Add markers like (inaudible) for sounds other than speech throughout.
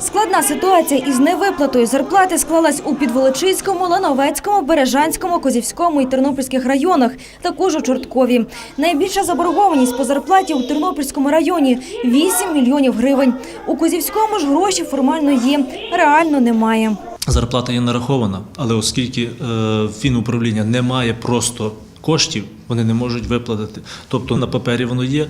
Складна ситуація із невиплатою зарплати склалась у Підволочиському, Лановецькому, Бережанському, Козівському і Тернопільських районах, також у Чорткові. Найбільша заборгованість по зарплаті у Тернопільському районі – 8 мільйонів гривень. У Козівському ж гроші формально є, реально немає. Зарплата є нарахована, але оскільки е, фінуправління не має просто коштів, вони не можуть виплатити. Тобто на папері воно є,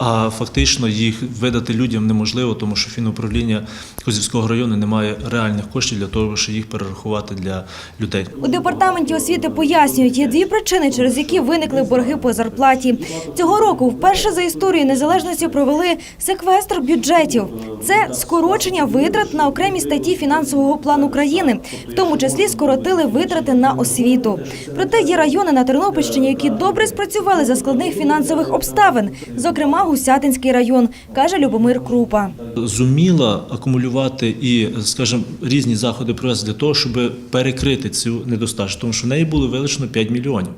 а фактично їх видати людям неможливо, тому що фінуправління Козівського району не має реальних коштів для того, щоб їх перерахувати для людей. У департаменті освіти пояснюють, є дві причини, через які виникли борги по зарплаті. Цього року вперше за історію незалежності провели секвестр бюджетів. Це скорочення витрат на окремі статті фінансового плану країни, в тому числі скоротили витрати на освіту. Проте є райони на Тернопільщині, які добре спрацювали за складних фінансових обставин, зокрема Гусятинський район, каже Любомир Крупа. Зуміла акумулювати і, скажімо, різні заходи провести для того, щоб перекрити цю недостачу, тому що в неї було вилучено 5 мільйонів.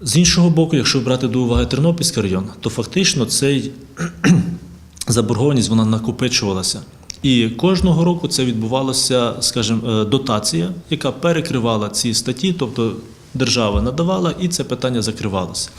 З іншого боку, якщо брати до уваги Тернопільський район, то фактично цей (clears throat) заборгованість вона накопичувалася. І кожного року це відбувалося, скажімо, е, дотація, яка перекривала ці статті, тобто держава надавала, і це питання закривалося.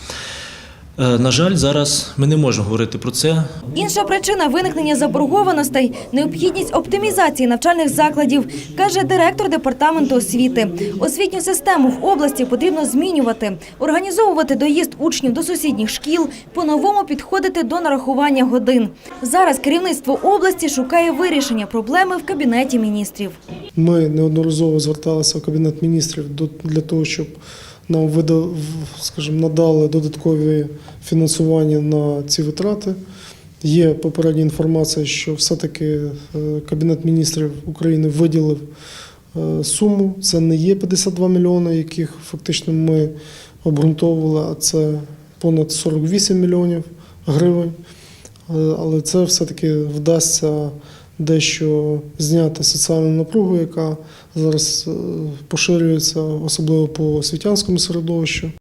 Е, На жаль, зараз ми не можемо говорити про це. Інша причина виникнення заборгованостей – необхідність оптимізації навчальних закладів, каже директор департаменту освіти. Освітню систему в області потрібно змінювати, організовувати доїзд учнів до сусідніх шкіл, по-новому підходити до нарахування годин. Зараз керівництво області шукає вирішення проблеми в кабінеті міністрів. Ми неодноразово зверталися в Кабінет міністрів до- для того, щоб нам видав, скажімо, надали додаткові фінансування на ці витрати. Є попередня інформація, що все-таки е, Кабінет міністрів України виділив е, суму. Це не є 52 мільйони, яких фактично ми обґрунтовували, а це понад 48 мільйонів гривень. Е, Але це все-таки вдасться дещо зняти соціальну напругу, яка зараз е, поширюється, особливо по освітянському середовищу.